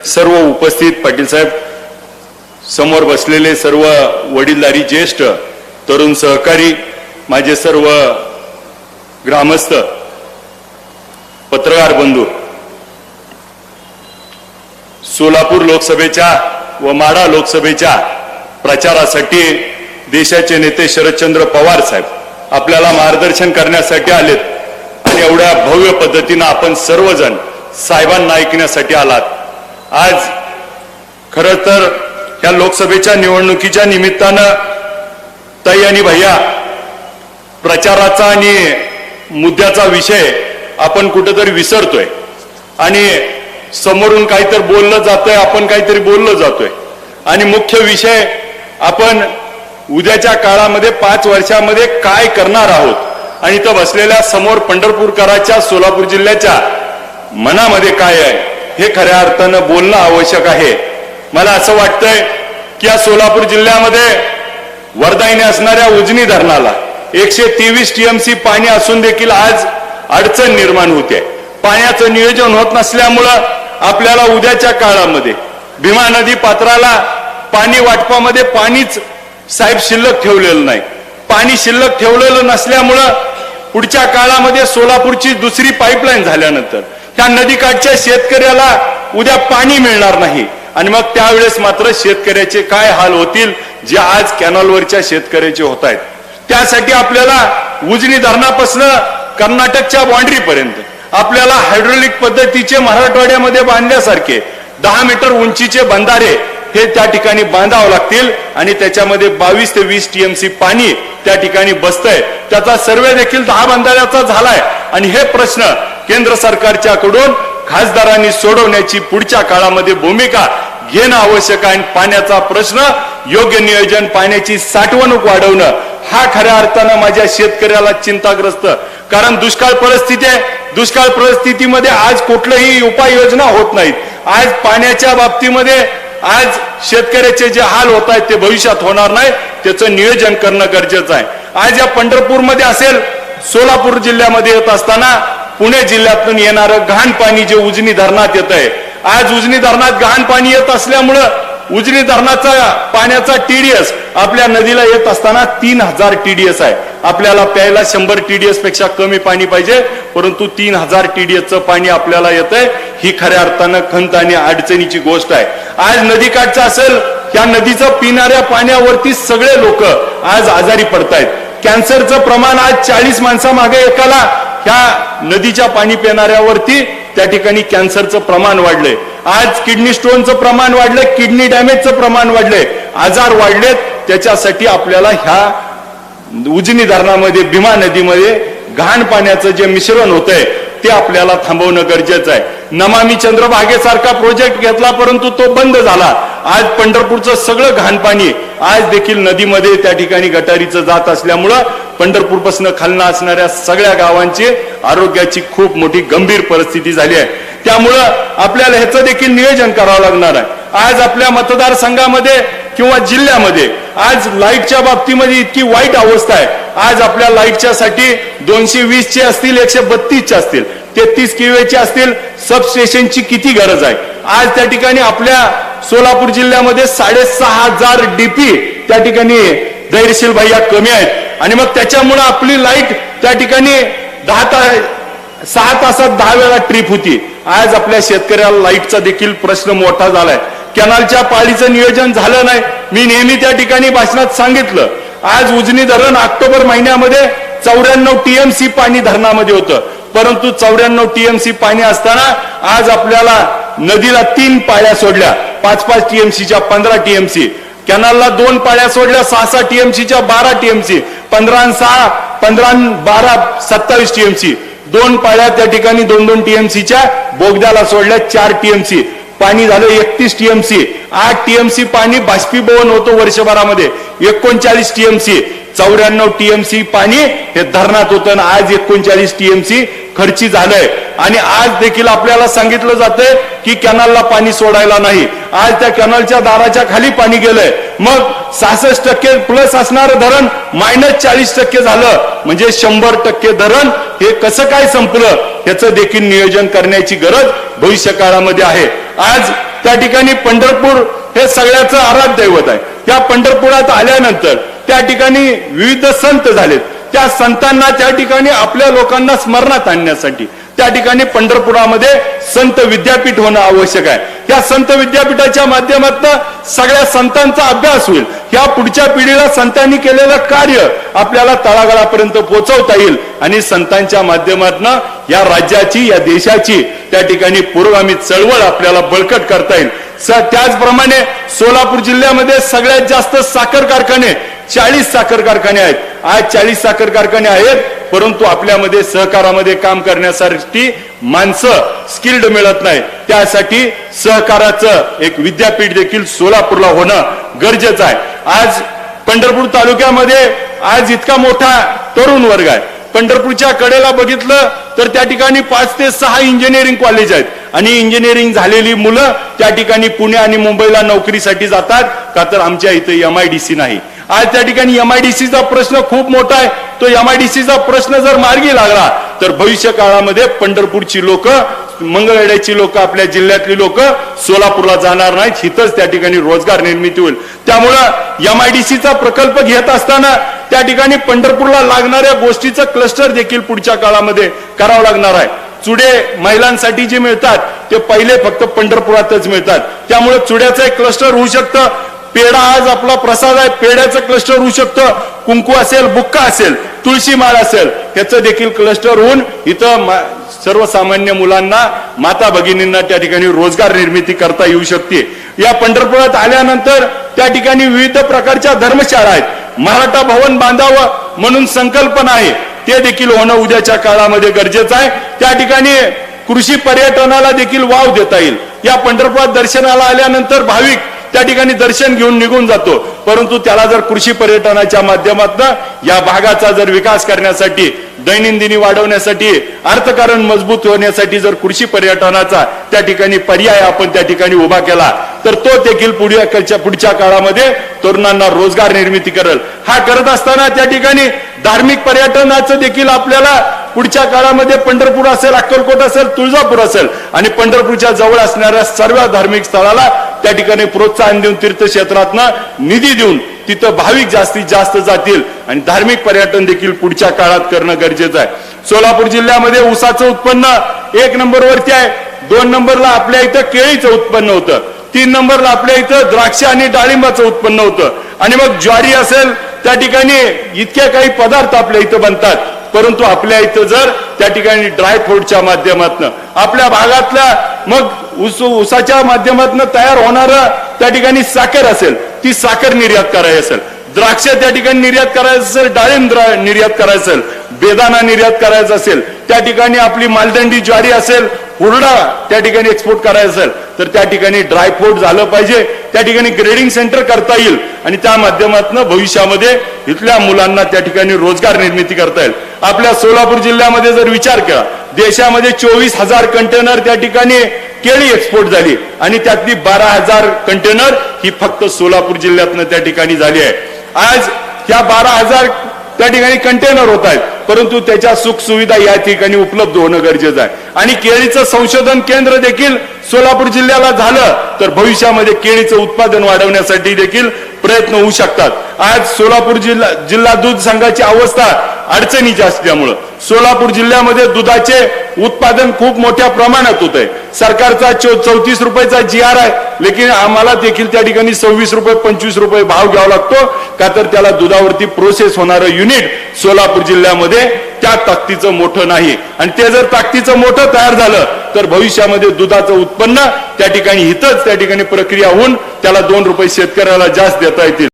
सर्व उपस्थित पाटील साहेब समोर बसलेले सर्व वडीलधारी ज्येष्ठ तरुण सहकारी माझे सर्व ग्रामस्थ पत्रकार बंधू सोलापूर लोकसभेच्या व माडा लोकसभेच्या प्रचारासाठी देशाचे नेते शरदचंद्र पवार साहेब आपल्याला मार्गदर्शन करण्यासाठी आलेत. आणि एवढ्या भव्य पद्धतीनं आपण सर्वजण साहेबांना ऐकण्यासाठी आलात. आज खर तर या लोकसभेच्या निवडणुकीच्या निमित्तानं ताई आणि भैया प्रचाराचा आणि मुद्द्याचा विषय आपण कुठेतरी विसरतोय. आणि समोरून काहीतरी बोललं जातंय आपण काहीतरी बोललं जातोय. आणि मुख्य विषय आपण उद्याच्या काळामध्ये पाच वर्षामध्ये काय करणार आहोत? आणि इथं बसलेल्या समोर पंढरपूरकराच्या सोलापूर जिल्ह्याच्या मनामध्ये काय आहे? हे खऱ्या अर्थानं बोलणं आवश्यक आहे. मला असं वाटतंय की या सोलापूर जिल्ह्यामध्ये वर्धाईने असणाऱ्या उजनी धरणाला एकशे तेवीस टीएमसी पाणी असून देखील आज अडचण निर्माण होते. पाण्याचं नियोजन होत नसल्यामुळं आपल्याला उद्याच्या काळामध्ये भीमा नदी पात्राला पाणी वाटपामध्ये पाणीच साहेब शिल्लक ठेवलेलं नाही. पाणी शिल्लक ठेवलेलं नसल्यामुळं पुढच्या काळामध्ये सोलापूरची दुसरी पाईपलाईन झाल्यानंतर त्या नदीकाठच्या शेतकऱ्याला उद्या पाणी मिळणार नाही. आणि मग त्यावेळेस मात्र शेतकऱ्याचे काय हाल होतील जे आज कॅनॉलवरच्या शेतकऱ्याचे होत आहेत त्यासाठी आपल्याला उजनी धरणापासून कर्नाटकच्या बाँड्री पर्यंत आपल्याला हायड्रोलिक पद्धतीचे मराठवाड्यामध्ये बांधल्यासारखे दहा मीटर उंचीचे बंधारे हे त्या ठिकाणी बांधावं लागतील आणि त्याच्यामध्ये बावीस ते वीस टीएमसी पाणी त्या ठिकाणी बसतंय. त्याचा सर्वे देखील दहा बंधाऱ्याचा झालाय. आणि हे प्रश्न केंद्र सरकारच्याकडून खासदारांनी सोडवण्याची पुढच्या काळामध्ये भूमिका घेणं आवश्यक आहे. आणि पाण्याचा प्रश्न योग्य नियोजन पाण्याची साठवणूक वाढवणं हा खऱ्या अर्थानं माझ्या शेतकऱ्याला चिंताग्रस्त. कारण दुष्काळ परिस्थिती आहे. दुष्काळ परिस्थितीमध्ये आज कुठलंही उपाययोजना होत नाहीत. आज पाण्याच्या बाबतीमध्ये आज शेतकऱ्याचे जे हाल होत आहेत ते भविष्यात होणार नाही. त्याचं नियोजन करणं गरजेचं आहे. आज या पंढरपूरमध्ये असेल सोलापूर जिल्ह्यामध्ये येत असताना पुणे जिल्ह्यातून येणारं घाण पाणी जे उजनी धरणात येत आहे आज उजनी धरणात घाण पाणी येत असल्यामुळं उजनी धरणाचा पाण्याचा टीडीएस आपल्या नदीला येत असताना तीन हजार टीडीएस आहे. आपल्याला प्यायला शंभर टीडीएसपेक्षा कमी पाणी पाहिजे परंतु तीन हजार टीडीएसचं पाणी आपल्याला येतंय. ही खऱ्या अर्थानं खंत आणि अडचणीची गोष्ट आहे. आज नदीकाठचं असेल या नदीचं पिणाऱ्या पाण्यावरती सगळे लोक आज आजारी पडतायत. कॅन्सरचं प्रमाण आज चाळीस माणसामागे एकाला ह्या नदीच्या पाणी पिणाऱ्यावरती त्या ठिकाणी कॅन्सरचं प्रमाण वाढलंय. आज किडनी स्टोनचं प्रमाण वाढलंय किडनी डॅमेजचं प्रमाण वाढलंय. आजार वाढलेत त्याच्यासाठी आपल्याला ह्या उजनी धरणामध्ये भीमा नदीमध्ये घाण पाण्याचं जे मिश्रण होतंय ते आपल्याला थांबवणं गरजेचं आहे. नमामी चंद्रभागेसारखा प्रोजेक्ट घेतला परंतु तो बंद झाला. आज पंढरपूरचं सगळं घाण पाणी आज देखील नदीमध्ये त्या ठिकाणी गटारीचं जात असल्यामुळं पंढरपूरपासून खालना असणाऱ्या सगळ्या गावांची आरोग्याची खूप मोठी गंभीर परिस्थिती झाली आहे. त्यामुळं आपल्याला ह्याचं देखील नियोजन करावं लागणार आहे. आज आपल्या मतदारसंघामध्ये किंवा जिल्ह्यामध्ये आज लाईटच्या बाबतीमध्ये इतकी वाईट अवस्था आहे. आज आपल्या लाईटच्या साठी दोनशे वीसचे असतील एकशे बत्तीसचे असतील तेहतीस किवेचे असतील सबस्टेशनची किती गरज आहे? आज त्या ठिकाणी आपल्या सोलापूर जिल्ह्यामध्ये साडेसहा हजार डीपी त्या ठिकाणी धैर्यशील भैया कमी आहेत. आणि मग त्याच्यामुळे आपली लाइट त्या ठिकाणी दहा ता सहा तासात दहा वेळा ट्रिप होती. आज आपल्या शेतकऱ्याला लाईटचा देखील प्रश्न मोठा झालाय. कॅनलच्या पाळीचं नियोजन झालं नाही. मी नेहमी त्या ठिकाणी भाषणात सांगितलं. आज उजनी धरण ऑक्टोबर महिन्यामध्ये चौऱ्याण्णव टीएमसी पाणी धरणामध्ये होतं. परंतु चौऱ्याण्णव टीएमसी पाणी असताना आज आपल्याला नदीला तीन पाळ्या सोडल्या. पाच पाच टीएमसीच्या पंधरा टीएमसी कॅनलला दोन पाळ्या सोडल्या सहा सहा टीएमसीच्या बारा टीएमसी पंधरा सहा पंधरा बारा सत्तावीस टीएमसी दोन पाळ्या त्या ठिकाणी दोन दोन टीएमसीच्या बोगद्याला सोडल्या चार टीएमसी पाणी झालं एकतीस टीएमसी आठ टीएमसी पाणी बाष्पीभवन होतो वर्षभरामध्ये एकोणचाळीस टीएमसी चौऱ्याण्णव टीएमसी पाणी हे धरणात होतं आणि आज एकोणचाळीस टीएमसी खर्ची झालंय. आणि आज देखील आपल्याला सांगितलं जातंय की कॅनलला पाणी सोडायला नाही. आज त्या कॅनलच्या दाराच्या खाली पाणी गेलंय. मग सहासष्ट टक्के प्लस असणारं धरण मायनस चाळीस टक्के झालं. म्हणजे शंभर टक्के धरण हे कसं काय संपलं याचं देखील नियोजन करण्याची गरज भविष्य काळामध्ये आहे. आज त्या ठिकाणी पंढरपूर हे सगळ्याचं आराध्य दैवत आहे. त्या पंढरपुरात आल्यानंतर त्या ठिकाणी विविध संत झालेत. त्या संतांना त्या ठिकाणी आपल्या लोकांना स्मरणात आणण्यासाठी त्या ठिकाणी पंढरपुरामध्ये संत विद्यापीठ होणं आवश्यक आहे. या संत विद्यापीठाच्या माध्यमातून सगळ्या संतांचा अभ्यास होईल. या पुढच्या पिढीला संतांनी केलेलं कार्य आपल्याला तळागाळापर्यंत पोहोचवता येईल आणि संतांच्या माध्यमातून या राज्याची या देशाची त्या ठिकाणी पुरोगामी चळवळ आपल्याला बळकट करता येईल. त्याचप्रमाणे सोलापूर जिल्ह्यामध्ये सगळ्यात जास्त साखर कारखाने चाळीस साखर कारखाने आहेत. आज चाळीस साखर कारखाने आहेत परंतु आपल्यामध्ये सहकारामध्ये काम करण्यासाठी माणसं स्किल्ड मिळत नाही त्यासाठी सहकाराचं एक विद्यापीठ देखील सोलापूरला होणं गरजेचं आहे. आज पंढरपूर तालुक्यामध्ये आज इतका मोठा तरुण वर्ग आहे. पंढरपूरच्या कडेला बघितलं तर त्या ठिकाणी पाच ते सहा इंजिनिअरिंग कॉलेज आहेत. आणि इंजिनिअरिंग झालेली मुलं त्या ठिकाणी पुणे आणि मुंबईला नोकरीसाठी जातात का तर आमच्या इथं एम आय डी सी नाही. आज त्या ठिकाणी एम आय डी सीचा प्रश्न खूप मोठा आहे. तो एम आय डी सीचा प्रश्न जर मार्गी लागला तर भविष्य काळामध्ये पंढरपूरची लोक मंगळवेड्याची लोक आपल्या जिल्ह्यातली लोक सोलापूरला जाणार नाहीत. हिथंच त्या ठिकाणी रोजगार निर्मिती होईल. त्यामुळं एम आय डी सीचा प्रकल्प घेत असताना त्या ठिकाणी पंढरपूरला लागणाऱ्या गोष्टीचं क्लस्टर देखील पुढच्या काळामध्ये करावं लागणार आहे. चुडे महिलांसाठी जे मिळतात ते पहिले फक्त पंढरपुरातच मिळतात. त्यामुळे चुड्याचं एक क्लस्टर होऊ शकतं. पेढा आज आपला प्रसाद आहे. पेढ्याचं क्लस्टर होऊ शकतं. कुंकू असेल बुक्का असेल तुळशी माळ असेल ह्याचं देखील क्लस्टर होऊन इथं मा- सर्वसामान्य मुलांना माता भगिनींना त्या ठिकाणी रोजगार निर्मिती करता येऊ शकते. या पंढरपुरात आल्यानंतर त्या ठिकाणी विविध प्रकारच्या धर्मशाळा आहेत. मराठा भवन बांधावं म्हणून संकल्पना आहे. ते देखील होणं उद्याच्या काळामध्ये गरजेचं आहे. त्या ठिकाणी कृषी पर्यटनाला देखील वाव देता येईल. या पंढरपुरात दर्शनाला आल्यानंतर भाविक त्या ठिकाणी दर्शन घेऊन निघून जातो. परंतु त्याला जर कृषी पर्यटनाच्या माध्यमातून या भागाचा जर विकास करण्यासाठी दैनंदिनी वाढवण्यासाठी अर्थकारण मजबूत होण्यासाठी जर कृषी पर्यटनाचा त्या ठिकाणी पर्याय आपण त्या ठिकाणी उभा केला तर तो देखील पुढच्या पुढच्या काळामध्ये तरुणांना रोजगार निर्मिती करेल. हा करत असताना त्या ठिकाणी धार्मिक पर्यटनाचं देखील आपल्याला पुढच्या काळामध्ये पंढरपूर असेल अक्कलकोट असेल तुळजापूर असेल आणि पंढरपूरच्या जवळ असणाऱ्या सर्व धार्मिक स्थळाला त्या ठिकाणी प्रोत्साहन देऊन तीर्थक्षेत्रातनं निधी देऊन तिथं भाविक जास्तीत जास्त जातील आणि धार्मिक पर्यटन देखील पुढच्या काळात करणं गरजेचं आहे. सोलापूर जिल्ह्यामध्ये ऊसाचं उत्पन्न एक नंबरवरती आहे. दोन नंबरला आपल्या इथं केळीचं उत्पन्न होतं. तीन नंबरला आपल्या इथं द्राक्ष आणि डाळिंबाचं उत्पन्न होतं. आणि मग ज्वारी असेल त्या ठिकाणी इतके काही पदार्थ आपल्या इथं बनतात. परंतु आपल्या इथं जर त्या ठिकाणी ड्रायफ्रूटच्या माध्यमातून आपल्या भागातल्या मग ऊस ऊसाच्या माध्यमातून तयार होणार त्या ठिकाणी साखर असेल ती साखर निर्यात करायची असेल. द्राक्ष त्या ठिकाणी निर्यात करायचं असेल डाळिंब निर्यात करायचं असेल. बेदाना निर्यात करायचा असेल त्या ठिकाणी आपली मालदंडी ज्वारी असेल हुरडा त्या ठिकाणी एक्सपोर्ट करायचा असेल तर त्या ठिकाणी ड्रायफ्रूट झालं पाहिजे. त्या ठिकाणी ग्रेडिंग सेंटर करता येईल आणि त्या माध्यमातून भविष्यामध्ये इथल्या मुलांना त्या ठिकाणी रोजगार निर्मिती करता येईल. आपल्या सोलापूर जिल्ह्यामध्ये जर विचार केला देशामध्ये चोवीस हजार कंटेनर त्या ठिकाणी केळी एक्सपोर्ट झाली. आणि त्यातली बारा हजार कंटेनर ही फक्त सोलापूर जिल्ह्यातनं त्या ठिकाणी झाली आहे. आज ह्या बारा हजार त्या ठिकाणी कंटेनर होत आहेत परंतु त्याच्या सुख सुविधा या ठिकाणी उपलब्ध होणं गरजेचं आहे. आणि केळीचं संशोधन केंद्र देखील सोलापूर जिल्ह्याला झालं तर भविष्यामध्ये केळीचं उत्पादन वाढवण्यासाठी देखील प्रयत्न होऊ शकतात. आज सोलापूर जिल्हा जिल्हा दूध संघाची अवस्था अडचणीची असल्यामुळं सोलापूर जिल्ह्यामध्ये दुधाचे उत्पादन खूप मोठ्या प्रमाणात होत आहे सरकारचा चौतीस रुपयाचा जी आर आहे लेकिन आम्हाला देखील त्या ठिकाणी सव्वीस रुपये पंचवीस रुपये भाव घ्यावा लागतो. का तर त्याला दुधावरती प्रोसेस होणारं युनिट सोलापूर जिल्ह्यामध्ये त्या ताकदीचं मोठं नाही. आणि ते जर ताकदीचं मोठं तयार झालं तर भविष्यामध्ये दुधाचं उत्पन्न त्या ठिकाणी हितच त्या ठिकाणी प्रक्रिया होऊन त्याला दोन रुपये शेतकऱ्याला जास्त देता येतील.